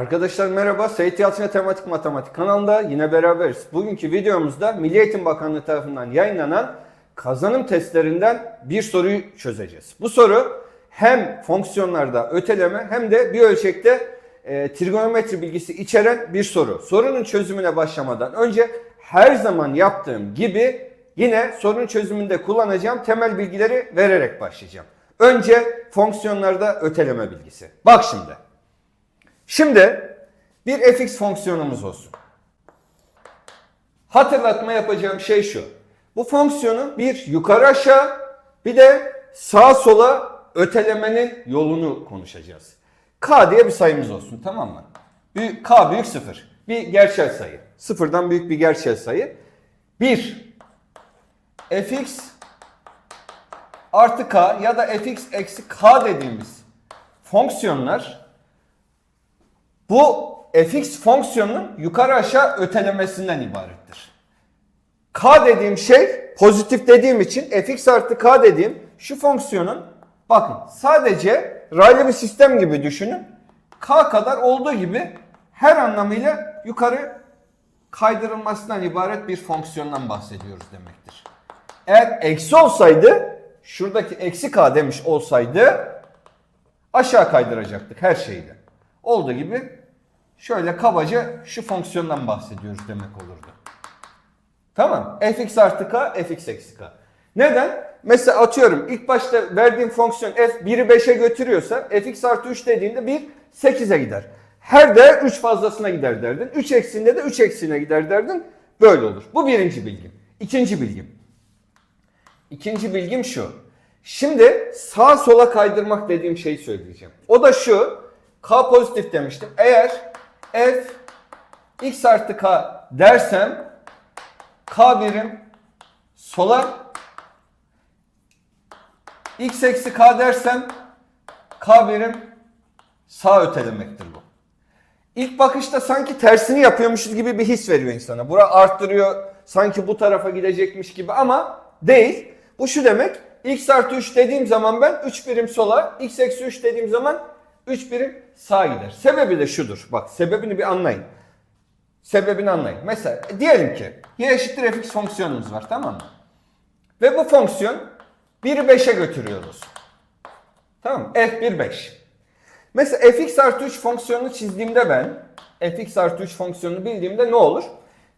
Arkadaşlar merhaba. Seyit Yalçın Tematik Matematik kanalında yine beraberiz. Bugünkü videomuzda Milli Eğitim Bakanlığı tarafından yayınlanan kazanım testlerinden bir soruyu çözeceğiz. Bu soru hem fonksiyonlarda öteleme hem de bir ölçekte e, trigonometri bilgisi içeren bir soru. Sorunun çözümüne başlamadan önce her zaman yaptığım gibi yine sorunun çözümünde kullanacağım temel bilgileri vererek başlayacağım. Önce fonksiyonlarda öteleme bilgisi. Bak şimdi. Şimdi bir fx fonksiyonumuz olsun. Hatırlatma yapacağım şey şu. Bu fonksiyonu bir yukarı aşağı bir de sağa sola ötelemenin yolunu konuşacağız. K diye bir sayımız olsun tamam mı? Büyük, K büyük sıfır. Bir gerçel sayı. Sıfırdan büyük bir gerçel sayı. 1 fx artı k ya da fx eksi k dediğimiz fonksiyonlar bu fx fonksiyonunun yukarı aşağı ötelemesinden ibarettir. K dediğim şey pozitif dediğim için fx artı k dediğim şu fonksiyonun bakın sadece raylı bir sistem gibi düşünün. K kadar olduğu gibi her anlamıyla yukarı kaydırılmasından ibaret bir fonksiyondan bahsediyoruz demektir. Eğer eksi olsaydı şuradaki eksi k demiş olsaydı aşağı kaydıracaktık her şeyle. Olduğu gibi şöyle kabaca şu fonksiyondan bahsediyoruz demek olurdu. Tamam. fx artı k, fx eksi k. Neden? Mesela atıyorum ilk başta verdiğim fonksiyon f 1'i 5'e götürüyorsa fx artı 3 dediğinde 1 8'e gider. Her değer 3 fazlasına gider derdin. 3 eksiğinde de 3 eksiğine gider derdin. Böyle olur. Bu birinci bilgim. İkinci bilgim. İkinci bilgim şu. Şimdi sağa sola kaydırmak dediğim şeyi söyleyeceğim. O da şu. K pozitif demiştim. Eğer f x artı k dersem k birim sola x eksi k dersem k birim sağ ötelemektir bu. İlk bakışta sanki tersini yapıyormuşuz gibi bir his veriyor insana. Bura arttırıyor sanki bu tarafa gidecekmiş gibi ama değil. Bu şu demek x artı 3 dediğim zaman ben 3 birim sola x eksi 3 dediğim zaman 3 birim sağa gider. Sebebi de şudur. Bak sebebini bir anlayın. Sebebini anlayın. Mesela diyelim ki y eşittir fx fonksiyonumuz var tamam mı? Ve bu fonksiyon 1'i 5'e götürüyoruz. Tamam mı? f1 5. Mesela fx artı 3 fonksiyonunu çizdiğimde ben fx artı 3 fonksiyonunu bildiğimde ne olur?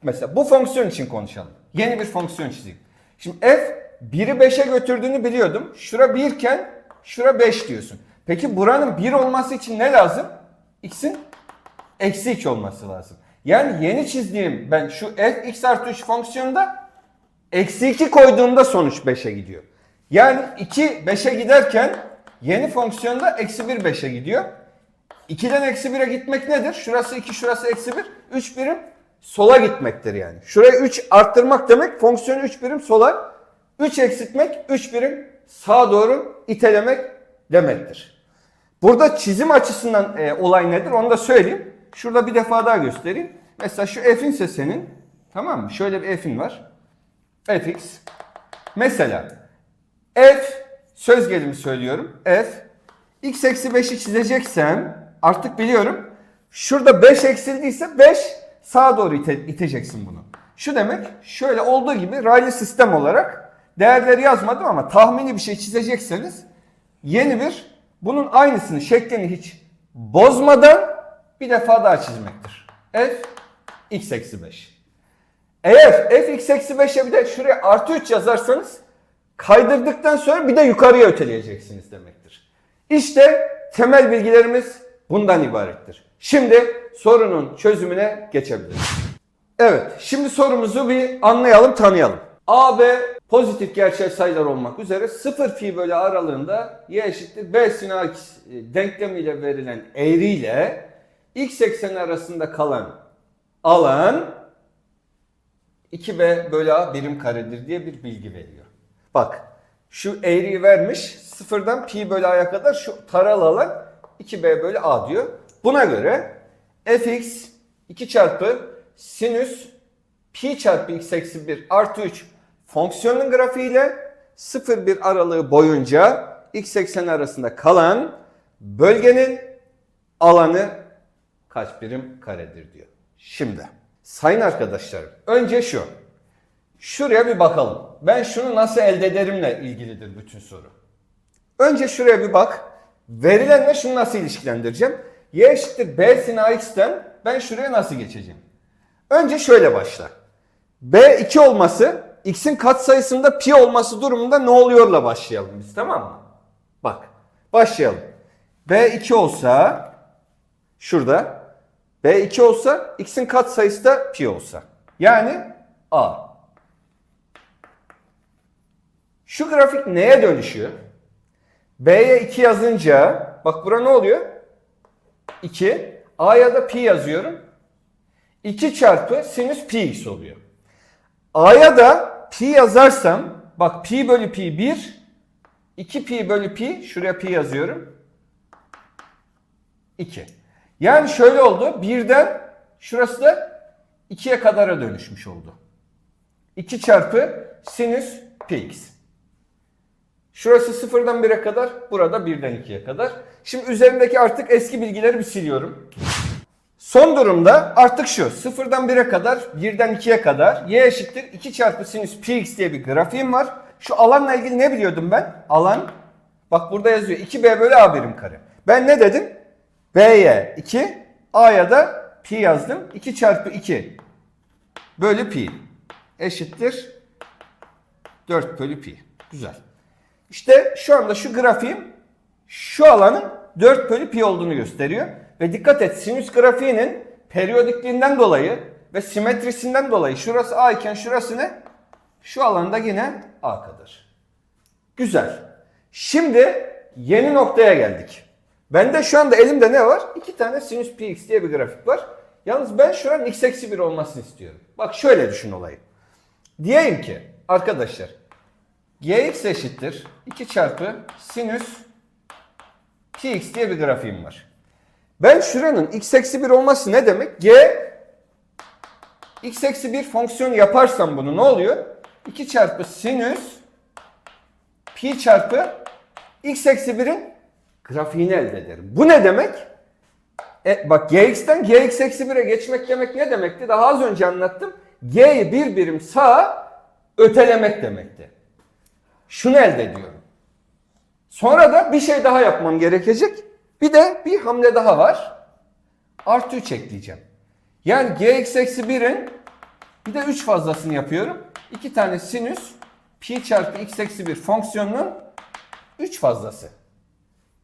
Mesela bu fonksiyon için konuşalım. Yeni bir fonksiyon çizeyim. Şimdi f 1'i 5'e götürdüğünü biliyordum. Şura 1 iken şura 5 diyorsun. Peki buranın 1 olması için ne lazım? x'in eksi 2 olması lazım. Yani yeni çizdiğim ben şu f x artı 3 fonksiyonunda eksi 2 koyduğumda sonuç 5'e gidiyor. Yani 2 5'e giderken yeni fonksiyonda eksi 1 5'e gidiyor. 2'den eksi 1'e gitmek nedir? Şurası 2 şurası eksi 1. 3 birim sola gitmektir yani. Şuraya 3 arttırmak demek fonksiyonu 3 birim sola. 3 eksiltmek 3 birim sağa doğru itelemek demektir. Burada çizim açısından e, olay nedir onu da söyleyeyim. Şurada bir defa daha göstereyim. Mesela şu f'in ise senin tamam mı? Şöyle bir f'in var. fx. Mesela f söz gelimi söylüyorum. f x eksi 5'i çizeceksem artık biliyorum. Şurada 5 eksildiyse 5 sağa doğru ite, iteceksin bunu. Şu demek şöyle olduğu gibi raylı sistem olarak değerleri yazmadım ama tahmini bir şey çizecekseniz yeni bir bunun aynısını şeklini hiç bozmadan bir defa daha çizmektir. f x eksi 5. Eğer f x eksi 5'e bir de şuraya artı 3 yazarsanız kaydırdıktan sonra bir de yukarıya öteleyeceksiniz demektir. İşte temel bilgilerimiz bundan ibarettir. Şimdi sorunun çözümüne geçebiliriz. Evet, şimdi sorumuzu bir anlayalım, tanıyalım. A, B pozitif gerçel sayılar olmak üzere 0 pi bölü aralığında y eşittir b sin a denklemiyle verilen eğriyle x ekseni arasında kalan alan 2b bölü a birim karedir diye bir bilgi veriyor. Bak şu eğriyi vermiş sıfırdan pi bölü a'ya kadar şu taralı alan 2b bölü a diyor. Buna göre fx 2 çarpı sinüs pi çarpı x eksi 1 artı 3 fonksiyonun grafiğiyle 0-1 aralığı boyunca x ekseni arasında kalan bölgenin alanı kaç birim karedir diyor. Şimdi sayın arkadaşlarım önce şu. Şuraya bir bakalım. Ben şunu nasıl elde ederimle ilgilidir bütün soru. Önce şuraya bir bak. Verilenle şunu nasıl ilişkilendireceğim? Y eşittir B sin AX'ten ben şuraya nasıl geçeceğim? Önce şöyle başla. B2 olması x'in katsayısında pi olması durumunda ne oluyorla başlayalım biz tamam mı? Bak başlayalım. B2 olsa şurada B2 olsa x'in katsayısı da pi olsa. Yani A. Şu grafik neye dönüşüyor? B'ye 2 yazınca bak bura ne oluyor? 2. A'ya da pi yazıyorum. 2 çarpı sinüs pi x oluyor. A'ya da pi yazarsam bak pi bölü pi 1 2 pi bölü pi şuraya pi yazıyorum. 2. Yani şöyle oldu. Birden şurası da 2'ye kadara dönüşmüş oldu. 2 çarpı sinüs pi x. Şurası sıfırdan 1'e kadar, burada 1'den 2'ye kadar. Şimdi üzerindeki artık eski bilgileri bir siliyorum. Son durumda artık şu. Sıfırdan 1'e kadar, 1'den 2'ye kadar y eşittir 2 çarpı sinüs pi x diye bir grafiğim var. Şu alanla ilgili ne biliyordum ben? Alan, bak burada yazıyor 2b bölü a birim kare. Ben ne dedim? b'ye 2, a'ya da pi yazdım. 2 çarpı 2 bölü pi eşittir 4 bölü pi. Güzel. İşte şu anda şu grafiğim şu alanın 4 bölü pi olduğunu gösteriyor. Ve dikkat et sinüs grafiğinin periyodikliğinden dolayı ve simetrisinden dolayı şurası A iken şurası ne? Şu alanda yine A kadar. Güzel. Şimdi yeni noktaya geldik. Bende şu anda elimde ne var? İki tane sinüs pi x diye bir grafik var. Yalnız ben şuranın x eksi 1 olmasını istiyorum. Bak şöyle düşün olayı. Diyeyim ki arkadaşlar gx eşittir 2 çarpı sinüs pi x diye bir grafiğim var. Ben şuranın x eksi 1 olması ne demek? G x eksi 1 fonksiyonu yaparsam bunu ne oluyor? 2 çarpı sinüs pi çarpı x eksi 1'in grafiğini elde ederim. Bu ne demek? E, bak gx'ten gx eksi 1'e geçmek demek ne demekti? Daha az önce anlattım. g'yi bir birim sağa ötelemek demekti. Şunu elde ediyorum. Sonra da bir şey daha yapmam gerekecek. Bir de bir hamle daha var. Artı 3 ekleyeceğim. Yani gx eksi 1'in bir de 3 fazlasını yapıyorum. 2 tane sinüs pi çarpı x eksi 1 fonksiyonunun 3 fazlası.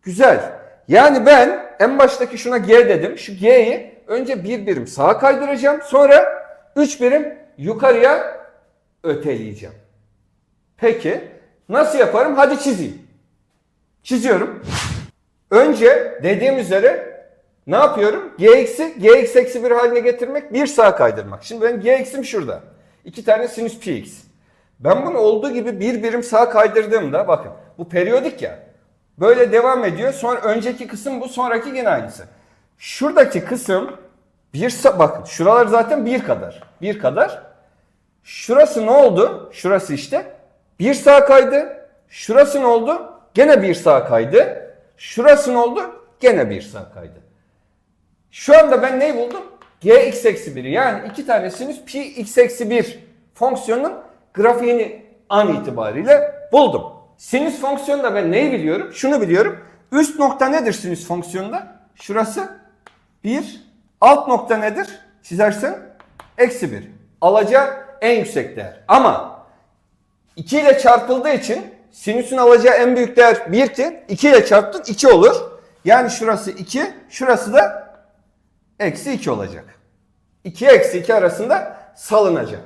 Güzel. Yani ben en baştaki şuna g dedim. Şu g'yi önce bir birim sağa kaydıracağım. Sonra 3 birim yukarıya öteleyeceğim. Peki nasıl yaparım? Hadi çizeyim. Çiziyorum. Önce dediğim üzere ne yapıyorum? gx'i gx eksi 1 haline getirmek, bir sağa kaydırmak. Şimdi ben gx'im şurada. İki tane sinüs px. Ben bunu olduğu gibi bir birim sağa kaydırdığımda bakın bu periyodik ya. Böyle devam ediyor. Sonra önceki kısım bu, sonraki yine aynısı. Şuradaki kısım bir bakın şuralar zaten bir kadar. Bir kadar. Şurası ne oldu? Şurası işte. Bir sağa kaydı. Şurası ne oldu? Gene bir sağa kaydı. Şurası ne oldu? Gene bir sağa kaydı. Şu anda ben neyi buldum? gx eksi 1'i yani iki tane sinüs pi x eksi 1 fonksiyonun grafiğini an itibariyle buldum. Sinüs fonksiyonunda ben neyi biliyorum? Şunu biliyorum. Üst nokta nedir sinüs fonksiyonunda? Şurası 1. Alt nokta nedir? Çizersen eksi 1. Alacağı en yüksek değer. Ama 2 ile çarpıldığı için sinüsün alacağı en büyük değer 1'ti. 2 ile çarptın 2 olur. Yani şurası 2, şurası da eksi 2 olacak. 2 eksi 2 arasında salınacak.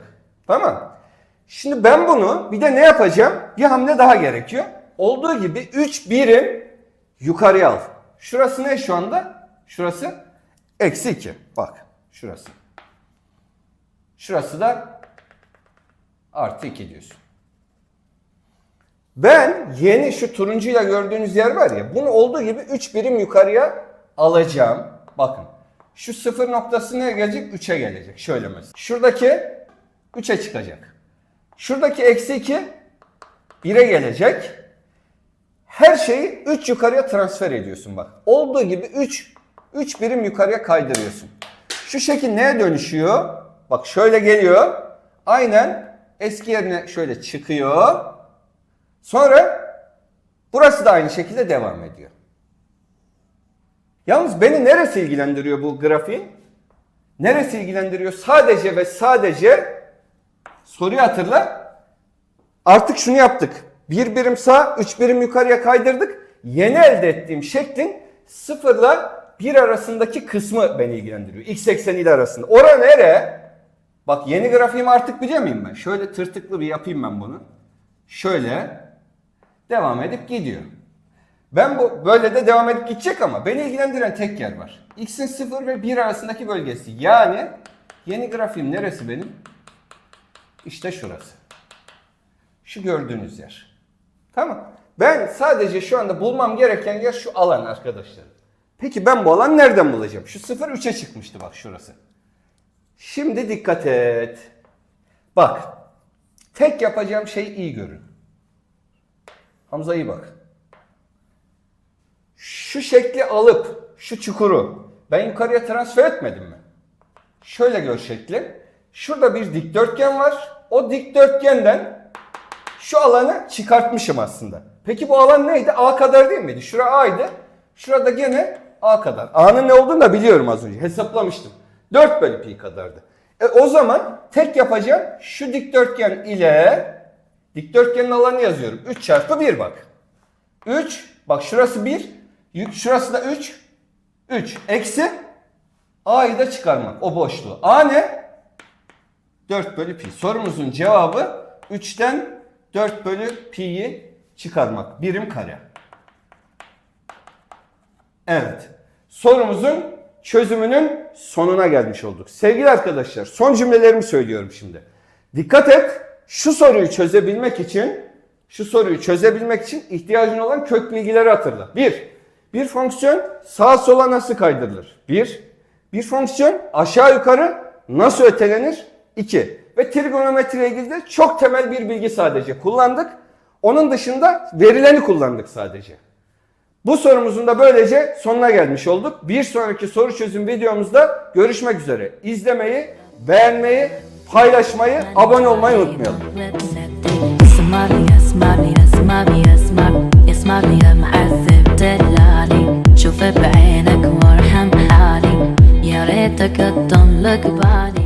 Tamam. Şimdi ben bunu bir de ne yapacağım? Bir hamle daha gerekiyor. Olduğu gibi 3 birim yukarıya al. Şurası ne şu anda? Şurası eksi 2. Bak şurası. Şurası da artı 2 diyorsun. Ben yeni şu turuncuyla gördüğünüz yer var ya bunu olduğu gibi 3 birim yukarıya alacağım. Bakın şu sıfır noktası ne gelecek? 3'e gelecek. Şöyle mesela. Şuradaki 3'e çıkacak. Şuradaki eksi 2 1'e gelecek. Her şeyi 3 yukarıya transfer ediyorsun bak. Olduğu gibi 3 3 birim yukarıya kaydırıyorsun. Şu şekil neye dönüşüyor? Bak şöyle geliyor. Aynen eski yerine şöyle çıkıyor. Sonra burası da aynı şekilde devam ediyor. Yalnız beni neresi ilgilendiriyor bu grafiğin? Neresi ilgilendiriyor? Sadece ve sadece soruyu hatırla. Artık şunu yaptık. Bir birim sağ, üç birim yukarıya kaydırdık. Yeni elde ettiğim şeklin sıfırla bir arasındaki kısmı beni ilgilendiriyor. X ekseniyle arasında. Ora nere? Bak yeni grafiğimi artık biliyor muyum ben? Şöyle tırtıklı bir yapayım ben bunu. Şöyle devam edip gidiyor. Ben bu böyle de devam edip gidecek ama beni ilgilendiren tek yer var. X'in 0 ve 1 arasındaki bölgesi. Yani yeni grafiğim neresi benim? İşte şurası. Şu gördüğünüz yer. Tamam. Ben sadece şu anda bulmam gereken yer şu alan arkadaşlar. Peki ben bu alan nereden bulacağım? Şu 0 3'e çıkmıştı bak şurası. Şimdi dikkat et. Bak. Tek yapacağım şey iyi görün. Hamza iyi bak. Şu şekli alıp şu çukuru ben yukarıya transfer etmedim mi? Şöyle gör şekli. Şurada bir dikdörtgen var. O dikdörtgenden şu alanı çıkartmışım aslında. Peki bu alan neydi? A kadar değil miydi? Şura A'ydı. Şurada gene A kadar. A'nın ne olduğunu da biliyorum az önce. Hesaplamıştım. 4 bölü pi kadardı. E o zaman tek yapacağım şu dikdörtgen ile dikdörtgenin alanı yazıyorum. 3 çarpı 1 bak. 3 bak şurası 1 yük şurası da 3 3 eksi A'yı da çıkarmak o boşluğu. A ne? 4 bölü pi. Sorumuzun cevabı 3'ten 4 bölü pi'yi çıkarmak. Birim kare. Evet. Sorumuzun çözümünün sonuna gelmiş olduk. Sevgili arkadaşlar son cümlelerimi söylüyorum şimdi. Dikkat et. Şu soruyu çözebilmek için şu soruyu çözebilmek için ihtiyacın olan kök bilgileri hatırla. Bir, bir fonksiyon sağa sola nasıl kaydırılır? Bir, bir fonksiyon aşağı yukarı nasıl ötelenir? İki, ve trigonometriyle ilgili de çok temel bir bilgi sadece kullandık. Onun dışında verileni kullandık sadece. Bu sorumuzun da böylece sonuna gelmiş olduk. Bir sonraki soru çözüm videomuzda görüşmek üzere. İzlemeyi, beğenmeyi, paylaşmayı, abone olmayı unutmayalım. اسمعني اسمعني اسمعني اسمعني اسمعني يا معذب دلالي شوف بعينك وارحم حالي يا ريتك تضلك بالي